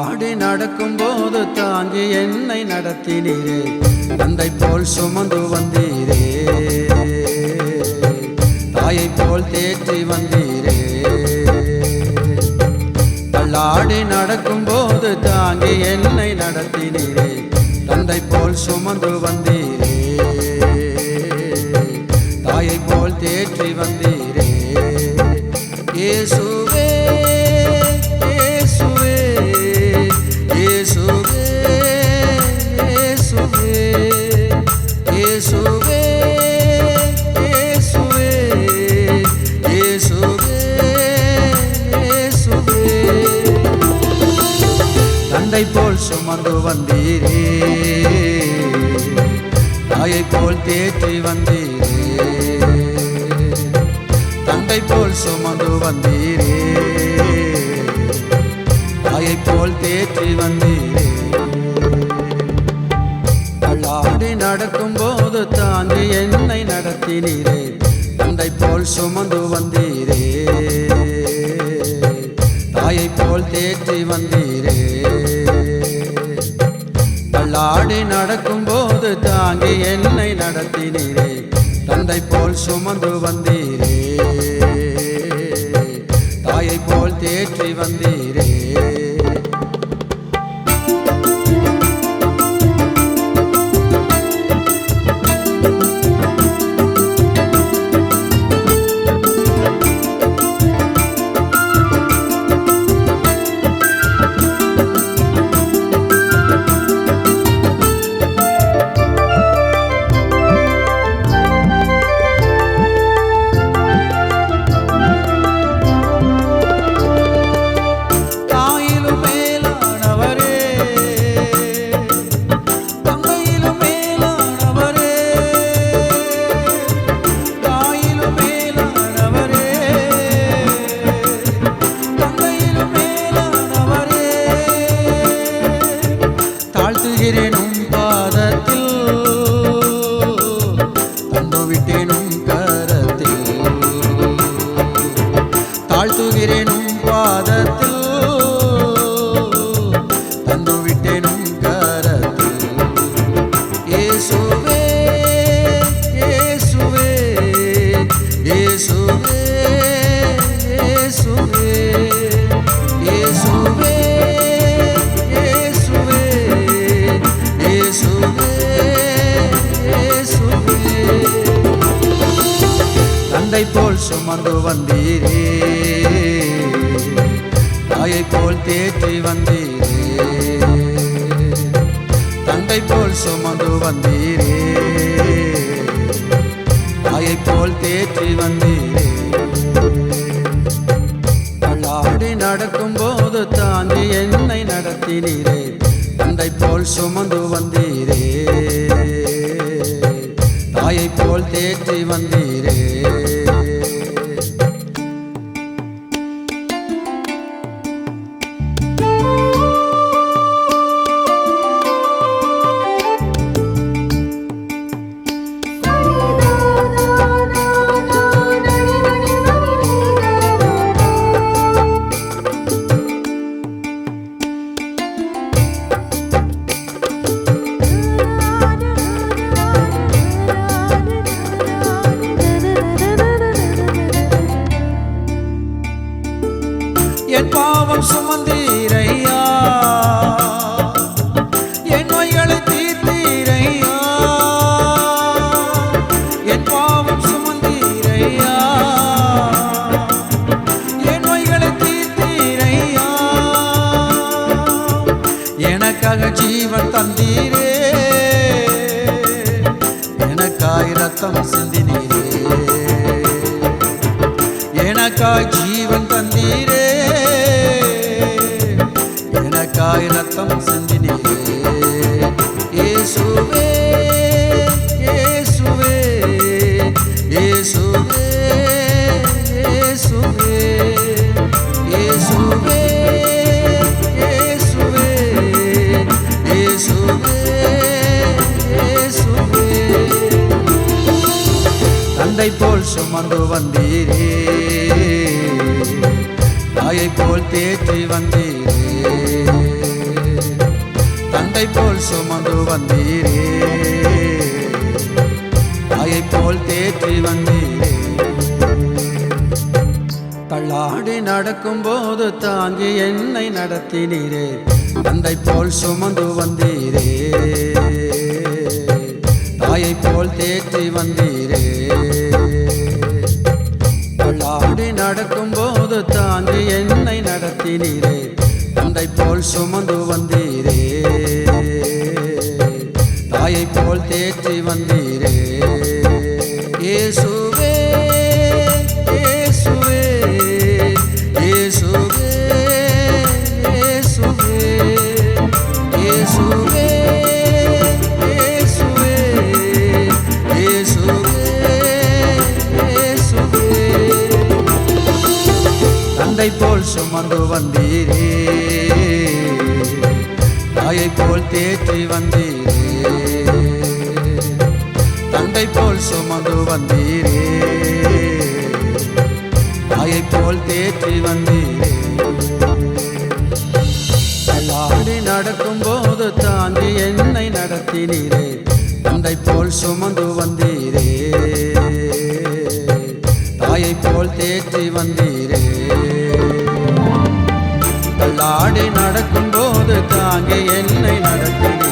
தள்ளாடி நடக்கும் போது தாங்கி என்னை நடத்தினீரே. தந்தை போல் சுமந்து வந்தீரே. தாயை போல் தேற்றி வந்தீரே. தள்ளாடி நடக்கும் போது தாங்கி என்னை நடத்தினீரே. தந்தை போல் சுமந்து வந்தீரே. தாயை போல் தேற்றி வந்தீரே. ஏசு கொண்டு வந்தீரே. தாயை போல் தேற்றி வந்தீரே. தந்தை போல் சுமந்து வந்தீரே. தாயை போல் தேற்றி வந்தீரே. தள்ளாடி நடக்கும் போது தாங்கி என்னை நடத்தினீரே. தந்தை போல் சுமந்து வந்தீரே. தாயை போல் தேற்றி வந்தீரே. தள்ளாடி நடக்கும் போது தாங்கி என்னை நடத்தினீரே. தந்தை போல் சுமந்து வந்தீரே. தாயை போல் தேற்றி வந்தீரே. சுமந்து வந்தீரே. தாயை போல் தேற்றி வந்தீரே. தந்தை போல் சுமந்து வந்தீரே. தாயை போல் தேற்றி வந்தீரே. தள்ளாடி நடக்கும் போது தாங்கி என்னை நடத்தினீரே. தந்தை போல் சுமந்து வந்தீர். எனக்காக ஜீவன் தந்தீரே. எனக்காய் ரத்தம் சிந்தினீரே. எனக்காய் ஜீவன் கொண்டு வந்தீரே. தாயை போல் தேற்றி வந்தீரே. தந்தை போல் சுமந்து வந்தீரே. தாயை போல் தேற்றி வந்தீரே. தள்ளாடி நடக்கும் போது தாங்கி என்னை நடத்தினீரே. தந்தை போல் சுமந்து வந்தீரே. தாயை போல் தேற்றி வந்தீரே. போல் சுமந்து வந்தீரே. தாயை போல் தேற்றி வந்தீரே. இயேசுவே இயேசுவே இயேசுவே இயேசுவே இயேசுவே. தந்தை போல் சுமந்து வந்தீரே. போல் தேற்றி வந்தீரே. தந்தை போல் சுமந்து வந்தீரே. தாயை போல் தேற்றி வந்தீரே. தள்ளாடி நடக்கும்போது தாங்கி என்னை நடத்தினீரே. தந்தை போல் சுமந்து வந்தீரே. தாயை போல் தேற்றி வந்தீரே. தள்ளாடி நடக்கும் தாங்க என்னை நடத்தும்